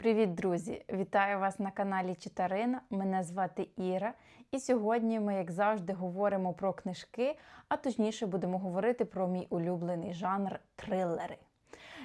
Привіт, друзі! Вітаю вас на каналі Читарина. Мене звати Іра. І сьогодні ми, як завжди, говоримо про книжки, а точніше будемо говорити про мій улюблений жанр трилери.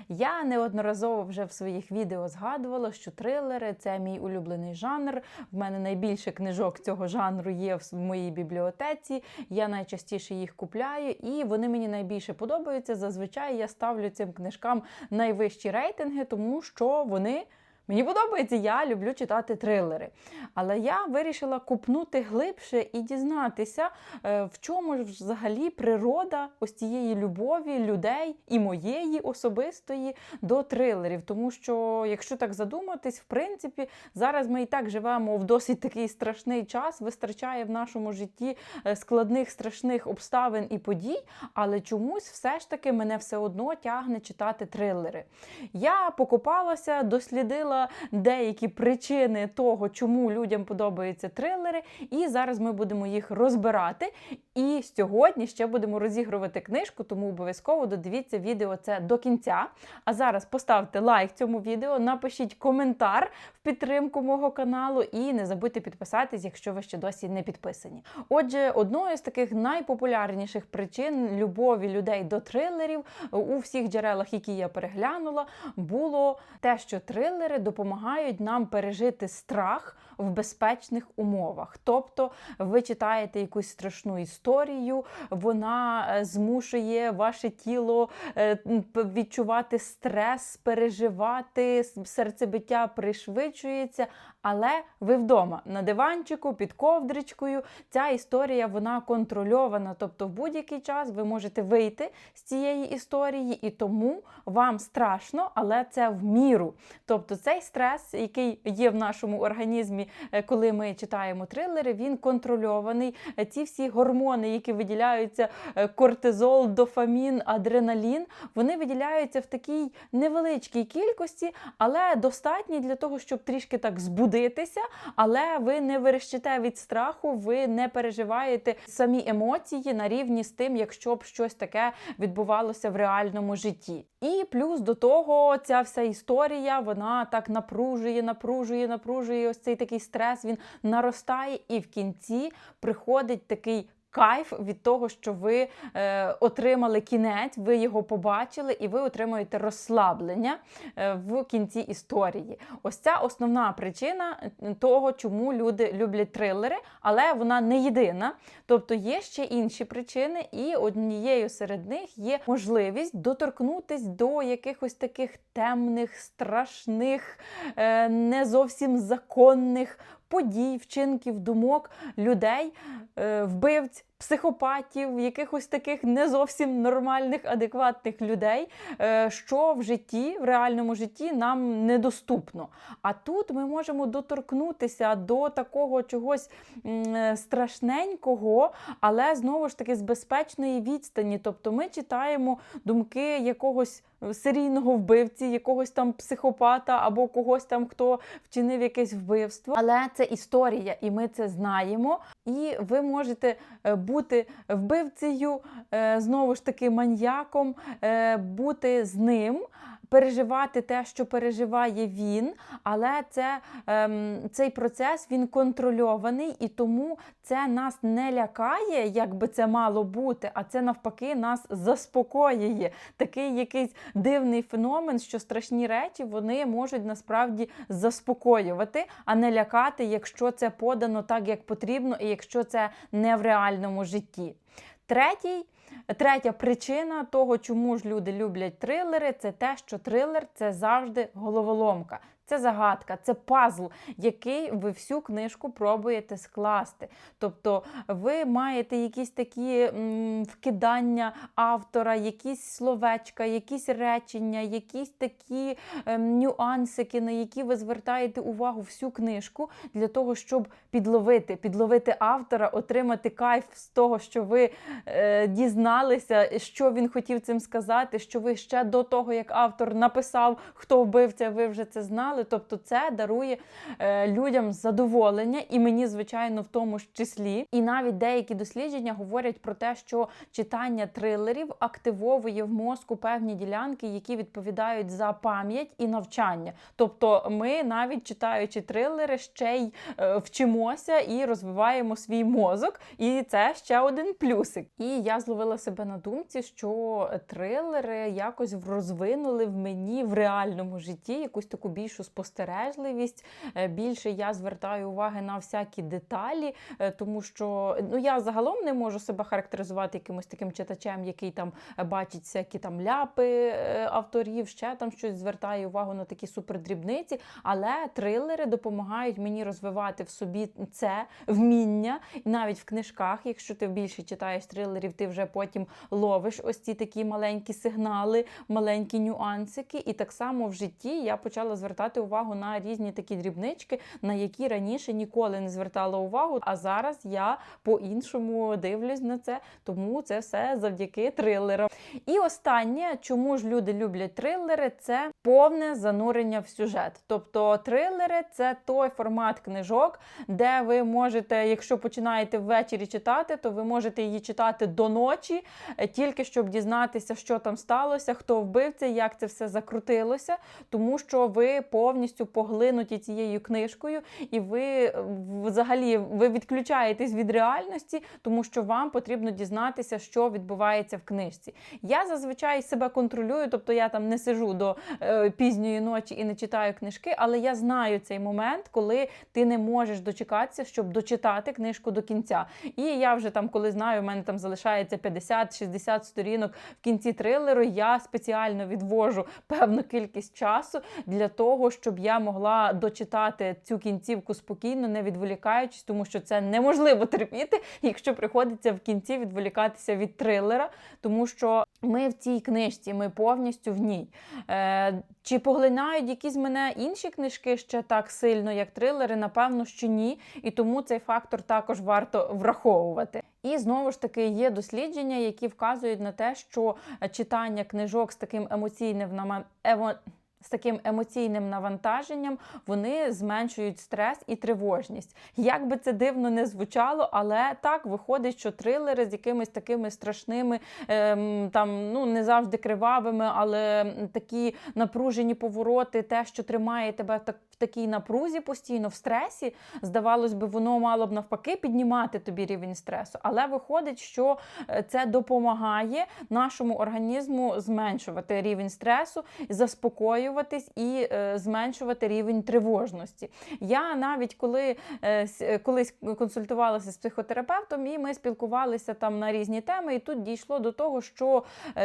Я неодноразово вже в своїх відео згадувала, що трилери це мій улюблений жанр. В мене найбільше книжок цього жанру є в моїй бібліотеці. Я найчастіше їх купляю, і вони мені найбільше подобаються. Зазвичай я ставлю цим книжкам найвищі рейтинги, тому що вони. Мені подобається, я люблю читати трилери. Але я вирішила купнути глибше і дізнатися, е, в чому ж взагалі природа ось цієї любові людей і моєї особистої до трилерів. Тому що, якщо так задуматись, в принципі, зараз ми і так живемо в досить такий страшний час, вистачає в нашому житті е, складних страшних обставин і подій, але чомусь все ж таки мене все одно тягне читати трилери. Я покопалася, дослідила деякі причини того, чому людям подобаються трилери, і зараз ми будемо їх розбирати. І сьогодні ще будемо розігрувати книжку, тому обов'язково додивіться відео це до кінця. А зараз поставте лайк цьому відео, напишіть коментар в підтримку мого каналу і не забудьте підписатись, якщо ви ще досі не підписані. Отже, одною з таких найпопулярніших причин любові людей до трилерів у всіх джерелах, які я переглянула, було те, що трилери допомагають нам пережити страх в безпечних умовах. Тобто ви читаєте якусь страшну історію, вона е, змушує ваше тіло е, відчувати стрес, переживати, серцебиття пришвидшується. Але ви вдома на диванчику під ковдричкою. Ця історія вона контрольована. Тобто, в будь-який час ви можете вийти з цієї історії, і тому вам страшно, але це в міру. Тобто, цей стрес, який є в нашому організмі, е, коли ми читаємо трилери, він контрольований. Ці всі гормони, які виділяються е, кортизол, дофамін, адреналін, вони виділяються в такій невеличкій кількості, але достатні для того, щоб трішки так збудитися. Але ви не верещите від страху, ви не переживаєте самі емоції на рівні з тим, якщо б щось таке відбувалося в реальному житті. І плюс до того, ця вся історія вона так напружує, напружує, напружує. Ось цей такий стрес він наростає, і в кінці приходить такий. Кайф від того, що ви е, отримали кінець, ви його побачили, і ви отримуєте розслаблення е, в кінці історії. Ось ця основна причина того, чому люди люблять трилери, але вона не єдина. Тобто є ще інші причини, і однією серед них є можливість доторкнутись до якихось таких темних, страшних, е, не зовсім законних подій, вчинків, думок людей, е, вбивць, психопатів, якихось таких не зовсім нормальних, адекватних людей, е, що в житті, в реальному житті нам недоступно. А тут ми можемо доторкнутися до такого чогось е, страшненького, але знову ж таки з безпечної відстані. Тобто ми читаємо думки якогось серійного вбивці, якогось там психопата або когось там, хто вчинив якесь вбивство. Але це історія, і ми це знаємо. І ви можете е, бути вбивцею, е, знову ж таки, маньяком, е, бути з ним переживати те, що переживає він, але це, ем, цей процес він контрольований, і тому це нас не лякає, як би це мало бути, а це навпаки нас заспокоює. Такий якийсь дивний феномен, що страшні речі вони можуть насправді заспокоювати, а не лякати, якщо це подано так, як потрібно, і якщо це не в реальному житті. Третій Третя причина того, чому ж люди люблять трилери, це те, що трилер це завжди головоломка. Це загадка, це пазл, який ви всю книжку пробуєте скласти. Тобто ви маєте якісь такі м, вкидання автора, якісь словечка, якісь речення, якісь такі м, ем, нюансики, на які ви звертаєте увагу всю книжку для того, щоб підловити, підловити автора, отримати кайф з того, що ви е, дізналися, що він хотів цим сказати, що ви ще до того, як автор написав, хто вбивця, ви вже це знали. Тобто, це дарує е, людям задоволення, і мені, звичайно, в тому ж числі. І навіть деякі дослідження говорять про те, що читання трилерів активовує в мозку певні ділянки, які відповідають за пам'ять і навчання. Тобто, ми навіть читаючи трилери, ще й е, вчимося і розвиваємо свій мозок. І це ще один плюсик. І я зловила себе на думці, що трилери якось розвинули в мені в реальному житті якусь таку більшу спостережливість. Е, Більше я звертаю уваги на всякі деталі, е, тому що ну я загалом не можу себе характеризувати якимось таким читачем, який там бачить всякі там ляпи е, авторів, ще там щось звертає увагу на такі супердрібниці. Але трилери допомагають мені розвивати в собі це вміння, навіть в книжках, якщо ти більше читаєш трилерів, ти вже потім ловиш ось ці такі маленькі сигнали, маленькі нюансики. І так само в житті я почала звертати увагу на різні такі дрібнички, на які раніше ніколи не звертала увагу. А зараз я по-іншому дивлюсь на це, тому це все завдяки трилерам. І останнє, чому ж люди люблять трилери, це повне занурення в сюжет. Тобто трилери це той формат книжок, де ви можете, якщо починаєте ввечері читати, то ви можете її читати до ночі, тільки щоб дізнатися, що там сталося, хто вбивця, як це все закрутилося, тому що ви повністю поглинуті цією книжкою, і ви е, взагалі ви відключаєтесь від реальності, тому що вам потрібно дізнатися, що відбувається в книжці. Я зазвичай себе контролюю, тобто я там не сижу до е, пізньої ночі і не читаю книжки, але я знаю цей момент, коли ти не можеш дочекатися, щоб дочитати книжку до кінця. І я вже там, коли знаю, в мене там залишається 50-60 сторінок в кінці трилеру, я спеціально відвожу певну кількість часу для того, щоб я могла дочитати цю кінцівку спокійно, не відволікаючись, тому що це неможливо терпіти, якщо приходиться в кінці відволікатися від трилера, тому що ми в цій книжці, ми повністю в ній. Е, чи поглинають якісь мене інші книжки ще так сильно, як трилери? Напевно, що ні. І тому цей фактор також варто враховувати. І знову ж таки є дослідження, які вказують на те, що читання книжок з таким емоційним нама- ево- з таким емоційним навантаженням вони зменшують стрес і тривожність. Як би це дивно не звучало, але так виходить, що трилери з якимись такими страшними, ем, там ну не завжди кривавими, але такі напружені повороти, те, що тримає тебе так такій напрузі постійно в стресі, здавалось би, воно мало б навпаки піднімати тобі рівень стресу. Але виходить, що е, це допомагає нашому організму зменшувати рівень стресу, заспокоюватись і е, зменшувати рівень тривожності. Я навіть коли е, колись консультувалася з психотерапевтом, і ми спілкувалися там на різні теми, і тут дійшло до того, що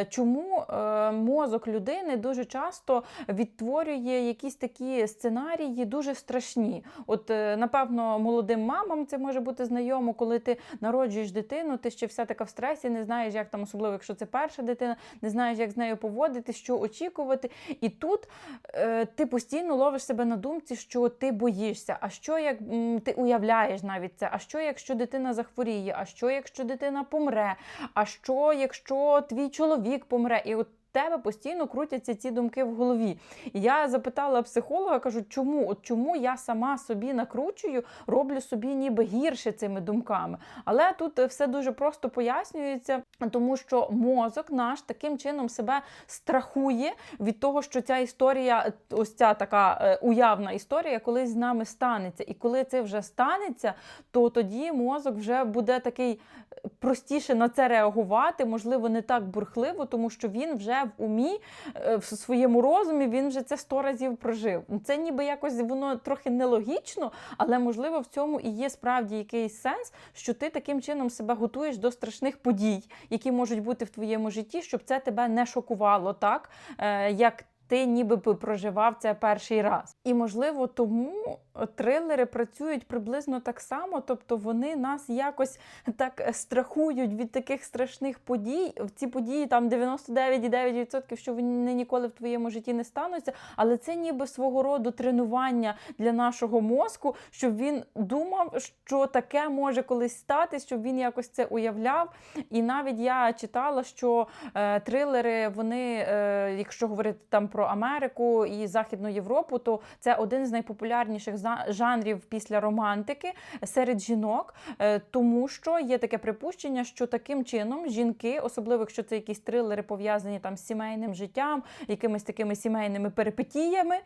чому мозок людини дуже часто відтворює якісь такі сценарії дуже страшні. От, е, напевно, молодим мамам це може бути знайомо, коли ти народжуєш дитину, ти ще вся така в стресі, не знаєш, як там, особливо, якщо це перша дитина, не знаєш, як з нею поводити, що очікувати. І тут е, ти постійно ловиш себе на думці, що ти боїшся. А що як ти уявляєш навіть це? А що, якщо дитина захворіє? А що, якщо дитина помре? А що, якщо твій чоловік помре? І от тебе постійно крутяться ці думки в голові. І я запитала психолога, кажу, чому? От чому я сама собі накручую, роблю собі ніби гірше цими думками. Але тут е, все дуже просто пояснюється, тому що мозок наш таким чином себе страхує від того, що ця історія, ось ця така е, уявна історія, колись з нами станеться. І коли це вже станеться, то тоді мозок вже буде такий е, простіше на це реагувати, можливо, не так бурхливо, тому що він вже в умі, е, в своєму розумі, він вже це сто разів прожив. Це ніби якось воно трохи нелогічно, але можливо в цьому і є справді якийсь сенс, що ти таким чином себе готуєш до страшних подій, які можуть бути в твоєму житті, щоб це тебе не шокувало так, е, як ти ніби би проживав це перший раз. І можливо, тому трилери працюють приблизно так само, тобто вони нас якось так страхують від таких страшних подій. В ці події там 99,9%, що вони ніколи в твоєму житті не стануться, але це ніби свого роду тренування для нашого мозку, щоб він думав, що таке може колись статись, щоб він якось це уявляв. І навіть я читала, що е, трилери, вони, е, якщо говорити там про Америку і Західну Європу, то це один з найпопулярніших жанрів після романтики серед жінок, е, тому що є таке припущення, що таким чином жінки, особливо якщо це якісь трилери пов'язані там з сімейним життям, якимись такими сімейними перипетіями,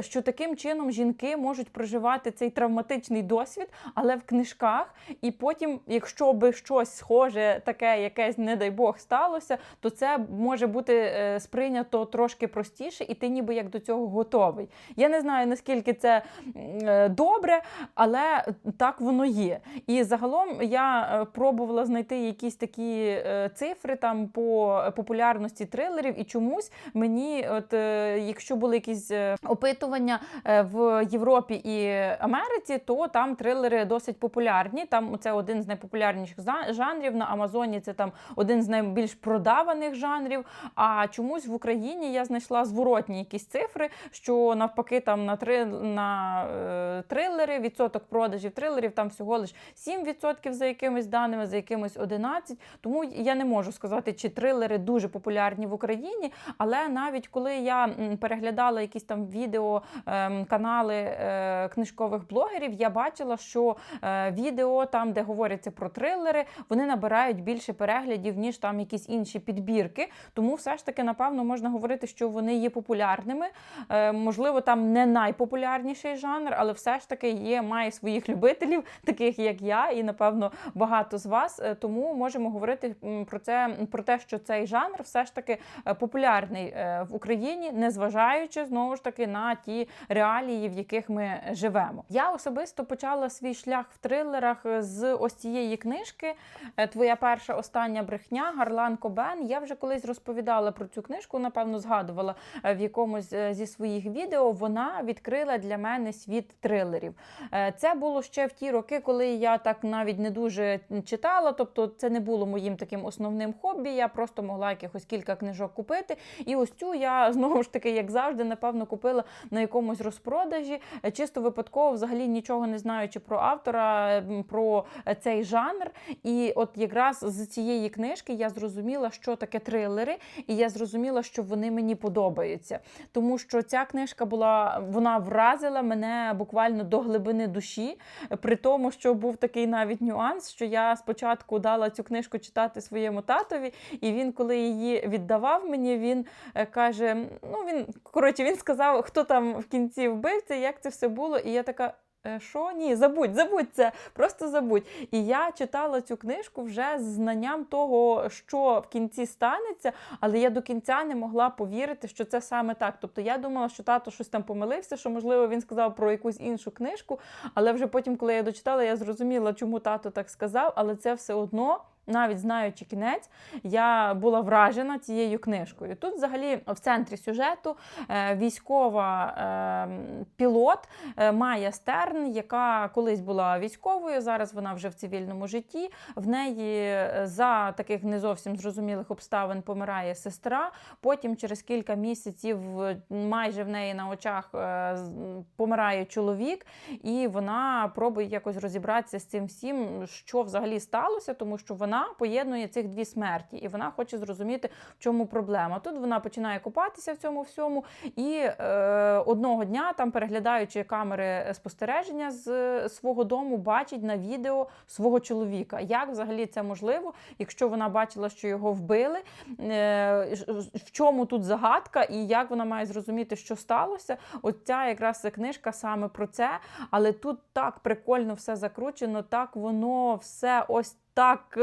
що таким чином жінки можуть проживати цей травматичний досвід, але в книжках. І потім, якщо би щось схоже, таке якесь, не дай Бог, сталося, то це може бути е, сприйнято трошки простіше, і ти ніби як до цього готовий. Я не знаю наскільки це е, добре, але так воно є. І загалом я е, пробувала знайти якісь такі е, цифри там по популярності трилерів, і чомусь мені, от якщо були якісь опитування в Європі і Америці, то там трилери досить популярні. Там це один з найпопулярніших жанрів. На Амазоні це там один з найбільш продаваних жанрів. А чомусь в Україні я знайшла зворотні якісь цифри, що навпаки, там на три на е, трилери, відсоток продажів трилерів там всього лиш 7% за якимись даними, за якимись 11%. Тому я не можу сказати, чи трилери дуже популярні в Україні. Але навіть коли я переглядала якісь там відео ем, канали е, книжкових блогерів, я бачила, що е, відео там, де говориться про трилери, вони набирають більше переглядів, ніж там якісь інші підбірки. Тому все ж таки, напевно, можна говорити, що вони є популярними. Е, можливо, там не найпопулярніший жанр, але все ж таки є, має своїх любителів, таких як я, і напевно багато з вас. Е, Тому можемо говорити про це про те, що цей жанр все ж таки е, популярний в Україні, незважаючи знову ж таки на ті реалії, в яких ми живемо. Я особисто почала свій шлях в трилерах з ось цієї книжки. Твоя перша остання брехня Гарлан Кобен. Я вже колись розповідала про цю книжку, напевно, згадувала в якомусь е, зі своїх відео. Вона відкрила для мене світ трилерів. Е, Це було ще в ті роки, коли я так навіть не дуже читала. Тобто, це не було моїм таким основним хобі. Я просто могла якихось кілька книжок купити. І ось цю я знову ж таки, як завжди, напевно, купила на якомусь розпродажі, е, чисто випадково, взагалі нічого не знаючи про автора, про е, цей жанр. І от якраз з цієї книжки я зрозуміла, що таке трилери, і я зрозуміла, що вони мені подобаються. Тому що ця книжка була, вона вразила мене буквально до глибини душі, при тому, що був такий навіть нюанс, що я спочатку дала цю книжку читати своєму татові, і він, коли її віддавав мені, він е, каже: ну він коротше, він сказав, хто там в кінці вбивця, як це все було. І я така. «Е, Що ні, забудь, забудь це, просто забудь. І я читала цю книжку вже з знанням того, що в кінці станеться, але я до кінця не могла повірити, що це саме так. Тобто я думала, що тато щось там помилився, що можливо він сказав про якусь іншу книжку. Але вже потім, коли я дочитала, я зрозуміла, чому тато так сказав, але це все одно. Навіть знаючи кінець, я була вражена цією книжкою. Тут, взагалі, в центрі сюжету е, військова е, пілот е, Майя Стерн, яка колись була військовою, зараз вона вже в цивільному житті. В неї за таких не зовсім зрозумілих обставин помирає сестра. Потім, через кілька місяців, майже в неї на очах помирає чоловік, і вона пробує якось розібратися з цим всім, що взагалі сталося, тому що вона поєднує цих дві смерті, і вона хоче зрозуміти, в чому проблема. Тут вона починає купатися в цьому всьому, і е, одного дня, там переглядаючи камери спостереження з свого дому, бачить на відео свого чоловіка. Як взагалі це можливо, якщо вона бачила, що його вбили? Е, в чому тут загадка, і як вона має зрозуміти, що сталося? От ця якраз книжка саме про це, але тут так прикольно все закручено, так воно все ось так,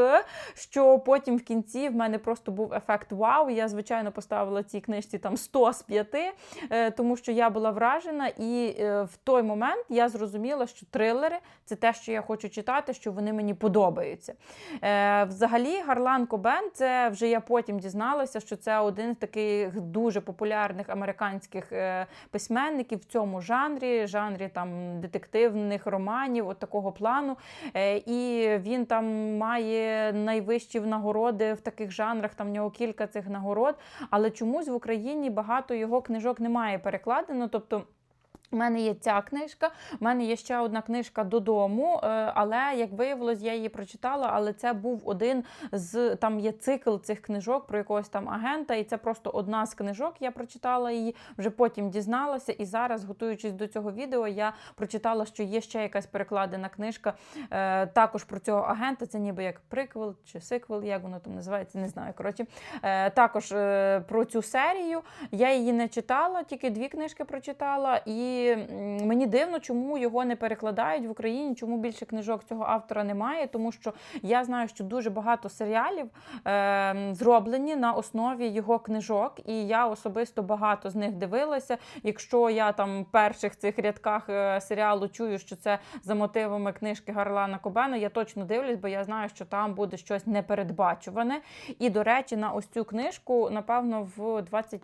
що потім в кінці в мене просто був ефект вау. Я, звичайно, поставила цій книжці там 100 з 5, е, тому що я була вражена, і е, в той момент я зрозуміла, що трилери це те, що я хочу читати, що вони мені подобаються. Е, Взагалі, Гарлан Кобен, це вже я потім дізналася, що це один з таких дуже популярних американських письменників в цьому жанрі, жанрі там детективних романів, от такого плану. І він там має найвищі нагороди в таких жанрах. Там в нього кілька цих нагород. Але чомусь в Україні багато його книжок немає перекладено. Тобто. У мене є ця книжка, у мене є ще одна книжка додому, е, але як виявилось, я її прочитала. Але це був один з там є цикл цих книжок про якогось там агента, і це просто одна з книжок. Я прочитала її, вже потім дізналася. І зараз, готуючись до цього відео, я прочитала, що є ще якась перекладена книжка е, також про цього агента. Це ніби як приквел чи сиквел, як воно там називається, не знаю. Коротше, е, також про цю серію. Я її не читала, тільки дві книжки прочитала. І м, мені дивно, чому його не перекладають в Україні, чому більше книжок цього автора немає, тому що я знаю, що дуже багато серіалів е, зроблені на основі його книжок, і я особисто багато з них дивилася. Якщо я там в перших цих рядках е, серіалу чую, що це за мотивами книжки Гарлана Кобена, я точно дивлюсь, бо я знаю, що там буде щось непередбачуване. І, до речі, на ось цю книжку, напевно, в 20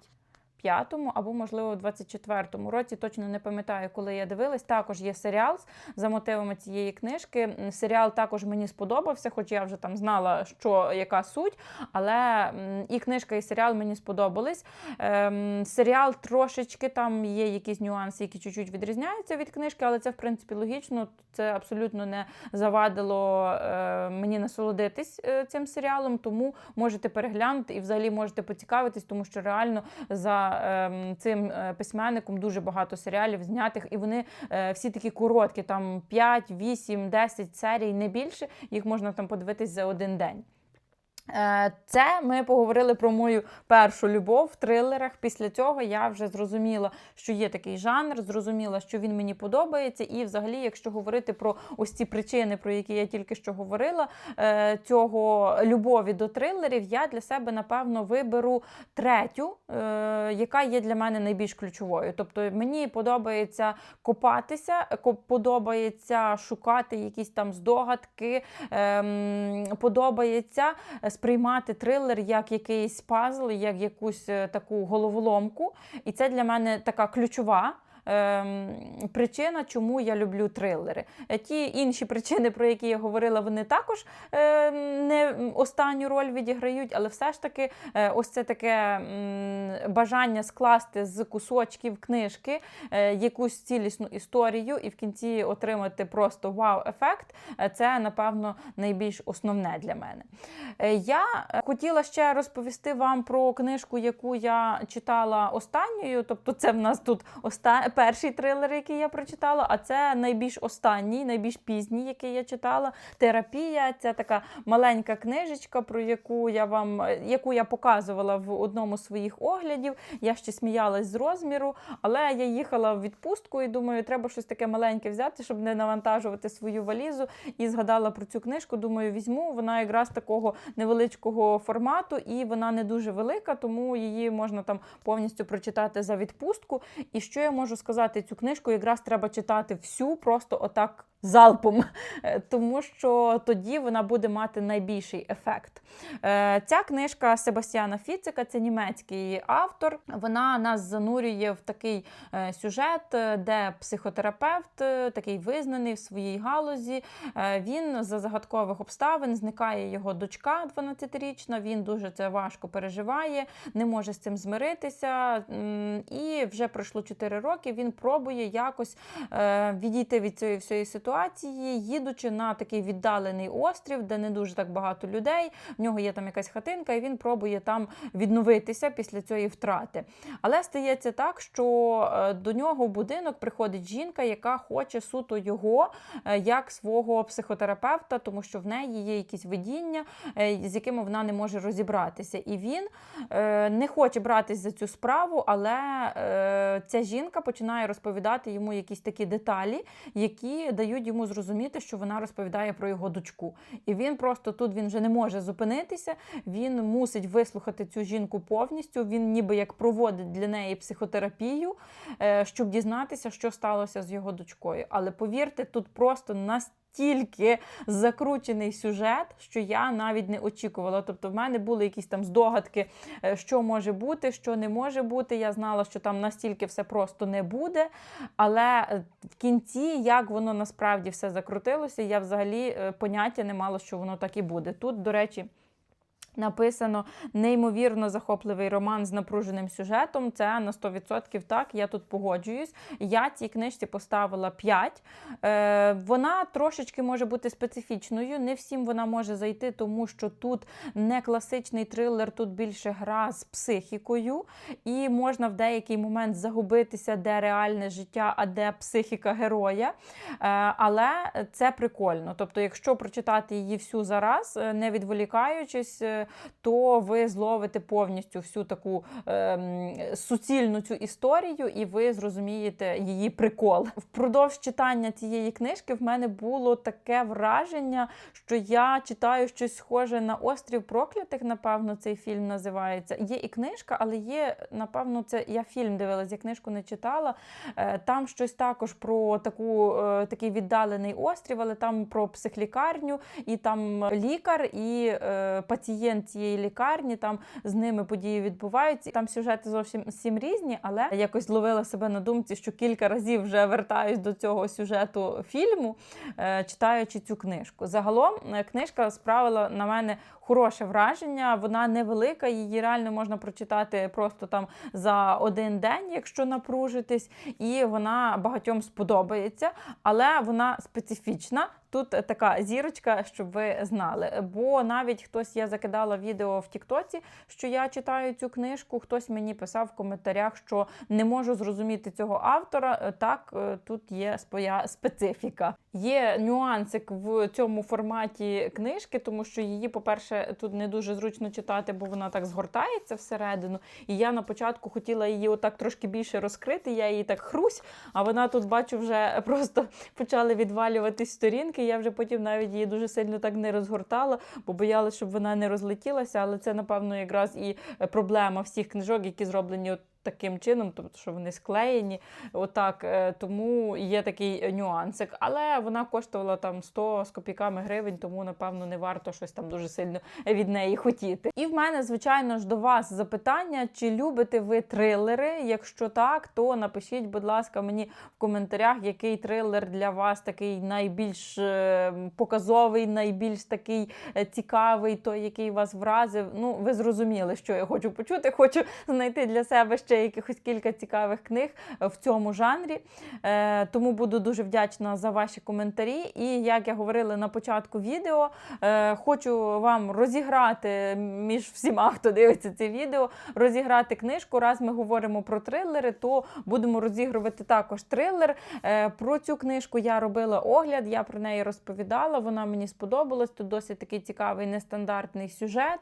25-му або, можливо, в 24-му році, точно не пам'ятаю, коли я дивилась. Також є серіал за мотивами цієї книжки. Серіал також мені сподобався, хоч я вже там знала, що яка суть. Але і книжка, і серіал мені сподобались. Ем, Серіал трошечки там є якісь нюанси, які чуть-чуть відрізняються від книжки, але це в принципі логічно. Це абсолютно не завадило е, мені насолодитись е, цим серіалом. Тому можете переглянути і взагалі можете поцікавитись, тому що реально за ем, цим е, письменником дуже багато серіалів знятих, і вони е, всі такі короткі, там 5, 8, 10 серій, не більше. Їх можна там подивитись за один день. Е, Це ми поговорили про мою першу любов в трилерах. Після цього я вже зрозуміла, що є такий жанр, зрозуміла, що він мені подобається. І, взагалі, якщо говорити про ось ці причини, про які я тільки що говорила, е, цього любові до трилерів, я для себе напевно виберу третю, е, яка є для мене найбільш ключовою. Тобто мені подобається копатися, подобається шукати якісь там здогадки, ем, подобається сприймати трилер як якийсь пазл, як якусь е, таку головоломку. І це для мене така ключова. Ем, Причина, чому я люблю трилери. Е, Ті інші причини, про які я говорила, вони також е, не останню роль відіграють, але все ж таки, е, ось це таке бажання скласти з кусочків книжки якусь цілісну історію і в кінці отримати просто вау-ефект. Це, напевно, найбільш основне для мене. Я хотіла ще розповісти вам про книжку, яку я читала останньою. Тобто, це в нас тут оста... перший трилер, який я прочитала, а це найбільш останній, найбільш пізній, який я читала. Терапія. Це така маленька книжечка, про яку я вам яку я показувала в одному з своїх оглядів. Я ще сміялась з розміру, але я їхала в відпустку і думаю, треба щось таке маленьке взяти, щоб не навантажувати свою валізу. І згадала про цю книжку. Думаю, візьму. Вона якраз такого невеличкого формату, і вона не дуже велика, тому її можна там повністю прочитати за відпустку. І що я можу сказати, цю книжку якраз треба читати всю, просто отак залпом, Е, тому що тоді вона буде мати найбільший ефект. Е, Ця книжка Себастьяна Фіцика, це німецький автор. Вона нас занурює в такий е, сюжет, де психотерапевт, такий визнаний в своїй галузі. Він за загадкових обставин зникає його дочка 12-річна. Він дуже це важко переживає, не може з цим змиритися. І вже пройшло 4 роки. Він пробує якось е, відійти від цієї всієї ситуації, їдучи на такий віддалений острів, де не дуже так багато людей. В нього є там якась хатинка, і він пробує там відновитися після цієї втрати. Але стається так, що е, до нього в будинок приходить жінка, яка хоче суто його е, як свого психотерапевта, тому що в неї є якісь видіння, з якими вона не може розібратися. І він не хоче братись за цю справу, але ця жінка починає розповідати йому якісь такі деталі, які дають йому зрозуміти, що вона розповідає про його дочку. І він просто тут він вже не може зупинитися. Він мусить вислухати цю жінку повністю. Він ніби як проводить для неї психотерапію, е, щоб дізнатися, що сталося з його дочкою. Але повірте, тут просто настільки закручений сюжет, що я навіть не очікувала. Тобто, в мене були якісь там здогадки, е, що може бути, що не може бути. Я знала, що там настільки все просто не буде. Але е, в кінці, як воно насправді все закрутилося, я взагалі е, поняття не мала, що воно так і буде. Тут, до речі. Написано неймовірно захопливий роман з напруженим сюжетом. Це на 100% так. Я тут погоджуюсь. Я цій книжці поставила 5. Е, вона трошечки може бути специфічною. Не всім вона може зайти, тому що тут не класичний трилер, тут більше гра з психікою, і можна в деякий момент загубитися, де реальне життя, а де психіка героя. Е, але це прикольно. Тобто, якщо прочитати її всю зараз, е, не відволікаючись, е, то ви зловите повністю всю таку ем, суцільну цю історію, і ви зрозумієте її прикол. Впродовж читання цієї книжки в мене було таке враження, що я читаю щось схоже на острів проклятих. Напевно, цей фільм називається. Є і книжка, але є, напевно, це я фільм дивилась, я книжку не читала. Е, Там щось також про таку, е, такий віддалений острів, але там про психлікарню, і там лікар і е, пацієнт цієї лікарні. Там з ними події відбуваються. Там сюжети зовсім всім різні, але якось зловила себе на думці, що кілька разів вже вертаюсь до цього сюжету фільму, е, читаючи цю книжку. Загалом е, книжка справила на мене хороше враження. Вона невелика, її реально можна прочитати просто там за один день, якщо напружитись, і вона багатьом сподобається, але вона специфічна. Тут така зірочка, щоб ви знали. Бо навіть хтось я закидала відео в Тіктоці, що я читаю цю книжку. Хтось мені писав в коментарях, що не можу зрозуміти цього автора. Так, е, тут є своя специфіка. Є нюансик в цьому форматі книжки, тому що її, по-перше, тут не дуже зручно читати, бо вона так згортається всередину. І я на початку хотіла її отак трошки більше розкрити. Я її так хрусь, а вона тут бачу вже просто почали відвалюватись сторінки. Я вже потім навіть її дуже сильно так не розгортала, бо боялася, щоб вона не розлетілася. Але це, напевно, якраз і проблема всіх книжок, які зроблені таким чином, тобто, що вони склеєні. Отак, е, тому є такий нюансик. Але вона коштувала там 100 з копійками гривень, тому напевно не варто щось там дуже сильно від неї хотіти. І в мене, звичайно ж, до вас запитання: чи любите ви трилери? Якщо так, то напишіть, будь ласка, мені в коментарях, який трилер для вас такий найбільш е, показовий, найбільш такий е, цікавий, той, який вас вразив. Ну, ви зрозуміли, що я хочу почути. Хочу знайти для себе ще якихось кілька цікавих книг в цьому жанрі. Е, Тому буду дуже вдячна за ваші коментарі. І як я говорила на початку відео, е, хочу вам розіграти між всіма, хто дивиться це відео, розіграти книжку. Раз ми говоримо про трилери, то будемо розігрувати також трилер. Е, Про цю книжку я робила огляд, я про неї розповідала. Вона мені сподобалась. Тут досить такий цікавий нестандартний сюжет.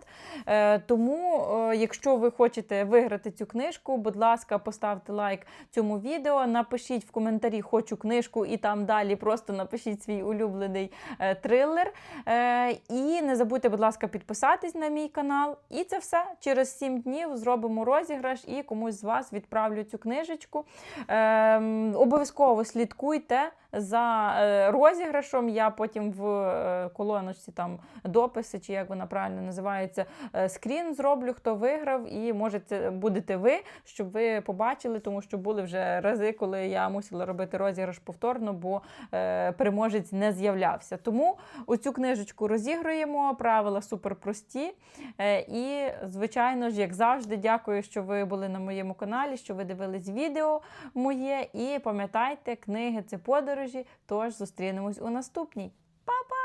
Е, Тому, е, якщо ви хочете виграти цю книжку, будь ласка, поставте лайк цьому відео, напишіть в коментарі Хочу книжку, і там далі просто напишіть свій улюблений е, трилер. Е, і не забудьте, будь ласка, підписатись на мій канал. І це все. Через 7 днів зробимо розіграш і комусь з вас відправлю цю книжечку. Е, обов'язково слідкуйте за е, розіграшом. Я потім в колоночці там дописи, чи як вона правильно називається, скрін зроблю, хто виграв, і може це будете ви, щоб ви побачили, тому що були вже рази, коли я мусила робити розіграш повторно, бо е, переможець не з'являвся. Тому оцю книжечку розігруємо. Правила супер прості. Е, і, звичайно ж, як завжди, дякую, що ви були на моєму каналі, що ви дивились відео моє. І пам'ятайте, книги це подорожі. Тож зустрінемось у наступній. Па-па!